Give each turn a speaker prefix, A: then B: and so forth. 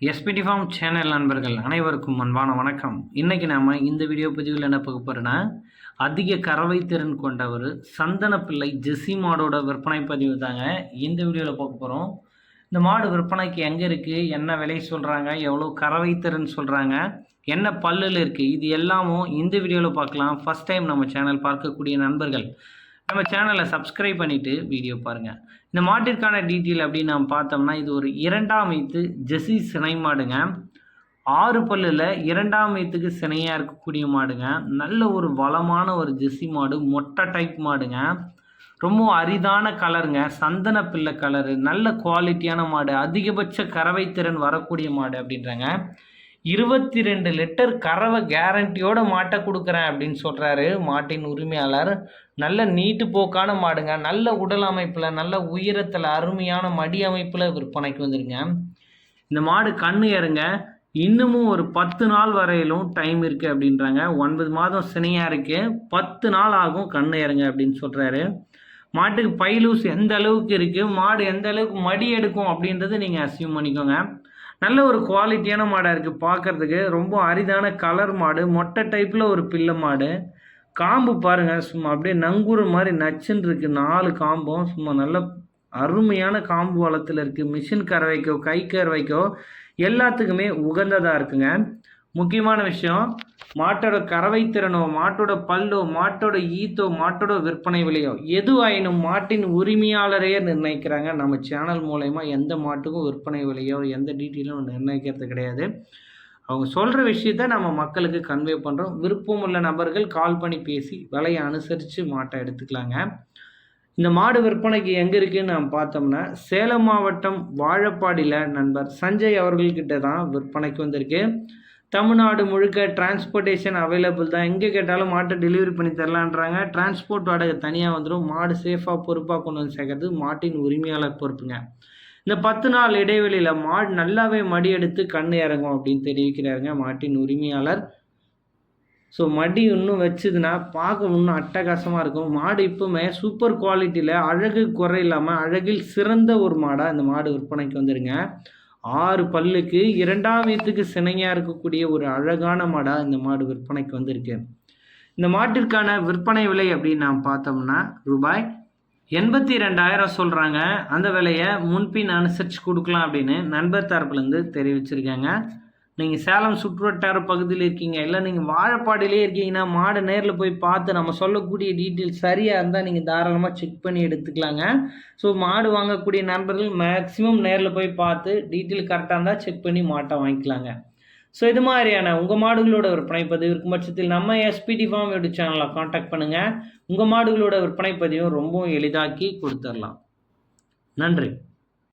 A: SPD form channel நண்பர்கள் அனைவருக்கும் அன்பான வணக்கம். இன்றைக்கி நாம் இந்த வீடியோ பதிவில் என்ன பார்க்க போகிறோன்னா அதிக கறவை திறன் கொண்ட ஒரு சந்தன பிள்ளை ஜெஸ்ஸி மாடோட விற்பனை பதிவு தாங்க இந்த வீடியோவில் பார்க்க போகிறோம் இந்த மாடு விற்பனைக்கு எங்கே இருக்குது என்ன விலை சொல்கிறாங்க எவ்வளோ கறவை திறன் சொல்கிறாங்க என்ன பல்லில் இருக்குது இது எல்லாமும் இந்த வீடியோவில் பார்க்கலாம். ஃபஸ்ட் டைம் நம்ம சேனல் பார்க்கக்கூடிய நண்பர்கள் நம்ம சேனலை சப்ஸ்கிரைப் பண்ணிவிட்டு வீடியோ பாருங்கள் இந்த மாட்டிற்கான டீட்டெயில் அப்படின்னு நம்ம பார்த்தோம்னா இது ஒரு இரண்டாம் வைத்து ஜெசி சினை மாடுங்க. ஆறு பல்லில் இரண்டாம் வயிற்றுக்கு சினையாக இருக்கக்கூடிய மாடுங்க. நல்ல ஒரு வளமான ஒரு ஜெசி மாடு மொட்டை டைப் மாடுங்க. ரொம்ப அரிதான கலருங்க சந்தன பிள்ளை கலரு நல்ல குவாலிட்டியான மாடு அதிகபட்ச கறவை திறன் வரக்கூடிய மாடு அப்படின்றாங்க. இருபத்தி ரெண்டு லிட்டர் கறவை கேரண்டியோட மாட்டை கொடுக்குறேன் அப்படின்னு சொல்கிறாரு மாட்டின் உரிமையாளர். நல்ல நீட்டு போக்கான மாடுங்க. நல்ல உடல் அமைப்பில் நல்ல உயரத்தில் அருமையான மடி அமைப்பில் விற்பனைக்கு வந்துருங்க. இந்த மாடு கண்ணு இறங்க இன்னமும் ஒரு பத்து நாள் வரையிலும் டைம் இருக்குது அப்படின்றாங்க. ஒன்பது மாதம் சினையாக இருக்குது பத்து நாள் ஆகும் கண்ணு இறங்க அப்படின்னு சொல்கிறாரு மாட்டுக்கு பைலூஸ் எந்த அளவுக்கு இருக்குது மாடு எந்த அளவுக்கு மடி எடுக்கும் அப்படின்றத நீங்கள் அசியூம் பண்ணிக்கோங்க. நல்ல ஒரு குவாலிட்டியான மாடாக இருக்குது பார்க்குறதுக்கு ரொம்ப அரிதான கலர் மாடு. மொட்டை டைப்பில் ஒரு பிள்ளை மாடு. காம்பு பாருங்கள் சும்மா அப்படியே நங்கூறு மாதிரி நச்சுன்னு இருக்குது நாலு காம்பும் சும்மா நல்ல அருமையான காம்பு வளத்தில் இருக்குது மிஷின் கறவைக்கோ கை கறவைக்கோ எல்லாத்துக்குமே உகந்ததாக இருக்குங்க. முக்கியமான விஷயம் மாட்டோட கறவை திறனோ மாட்டோட பல்லோ மாட்டோட ஈத்தோ மாட்டோட விற்பனை விலையோ எதுவாயினும் மாட்டின் உரிமையாளரையே நிர்ணயிக்கிறாங்க. நம்ம சேனல் மூலயமா எந்த மாட்டுக்கும் விற்பனை விலையோ எந்த டீட்டெயிலும் நிர்ணயிக்கிறது கிடையாது. அவங்க சொல்கிற விஷயத்த நம்ம மக்களுக்கு கன்வே பண்ணுறோம் விருப்பம் உள்ள நபர்கள் கால் பண்ணி பேசி விலையை அனுசரித்து மாட்டை எடுத்துக்கலாங்க. இந்த மாடு விற்பனைக்கு எங்கே இருக்குதுன்னு நம்ம பார்த்தோம்னா சேலம் மாவட்டம் வாழப்பாடியில் நண்பர் சஞ்சய் அவர்கள்கிட்ட தான் விற்பனைக்கு வந்திருக்கு. தமிழ்நாடு முழுக்க டிரான்ஸ்போர்ட்டேஷன் அவைலபிள் தான். எங்கே கேட்டாலும் மாட்டை டெலிவரி பண்ணி தரலான்றாங்க. டிரான்ஸ்போர்ட் வாடகை தனியாக வந்துடும் மாடு சேஃபாக பொறுப்பாக கொண்டு வந்து சேர்க்கறது மாட்டின் உரிமையாளர் பொறுப்புங்க. இந்த பத்து நாள் இடைவெளியில் மாடு நல்லாவே மடி எடுத்து கண் இறங்கும் அப்படின்னு தெரிவிக்கிறாருங்க மாட்டின் உரிமையாளர். ஸோ மடி இன்னும் வச்சுதுன்னா பார்க்க இன்னும் அட்டகாசமாக இருக்கும். மாடு இப்போவுமே சூப்பர் குவாலிட்டியில் அழகு குறை இல்லாமல் அழகில் சிறந்த ஒரு மாடாக இந்த மாடு விற்பனைக்கு வந்துடுங்க ஆறு பல்லுக்கு இரண்டாம் வீத்துக்கு சினையாக இருக்கக்கூடிய ஒரு அழகான மாடாக இந்த மாடு விற்பனைக்கு வந்திருக்கு. இந்த மாட்டிற்கான விற்பனை விலை அப்படின்னு நாம் பார்த்தோம்னா ரூபாய் எண்பத்தி ரெண்டாயிரம் சொல்கிறாங்க அந்த விலையை முன்பின் அனுசரித்து கொடுக்கலாம் அப்படின்னு நண்பர் தரப்புலேருந்து தெரிவிச்சிருக்காங்க. நீங்கள் சேலம் சுற்றுவட்டார பகுதியில் இருக்கீங்க இல்லை நீங்கள் வாழப்பாடிலே இருக்கீங்கன்னா மாடு நேரில் போய் பார்த்து நம்ம சொல்லக்கூடிய டீட்டெயில்ஸ் சரியாக இருந்தால் நீங்கள் தாராளமாக செக் பண்ணி எடுத்துக்கலாங்க. ஸோ மாடு வாங்கக்கூடிய நண்பர்கள் மேக்ஸிமம் நேரில் போய் பார்த்து டீட்டெயில் கரெக்டாக இருந்தால் செக் பண்ணி மாட்டை வாங்கிக்கலாங்க. ஸோ இது மாதிரியான உங்கள் மாடுகளோட விற்பனை பதிவு இருக்கும் பட்சத்தில் நம்ம எஸ்பிடி ஃபார்ம் யூடியூப் சேனலில் காண்டாக்ட் பண்ணுங்கள் உங்கள் மாடுகளோட விற்பனை பதிவும் ரொம்பவும் எளிதாக்கி கொடுத்துடலாம். நன்றி.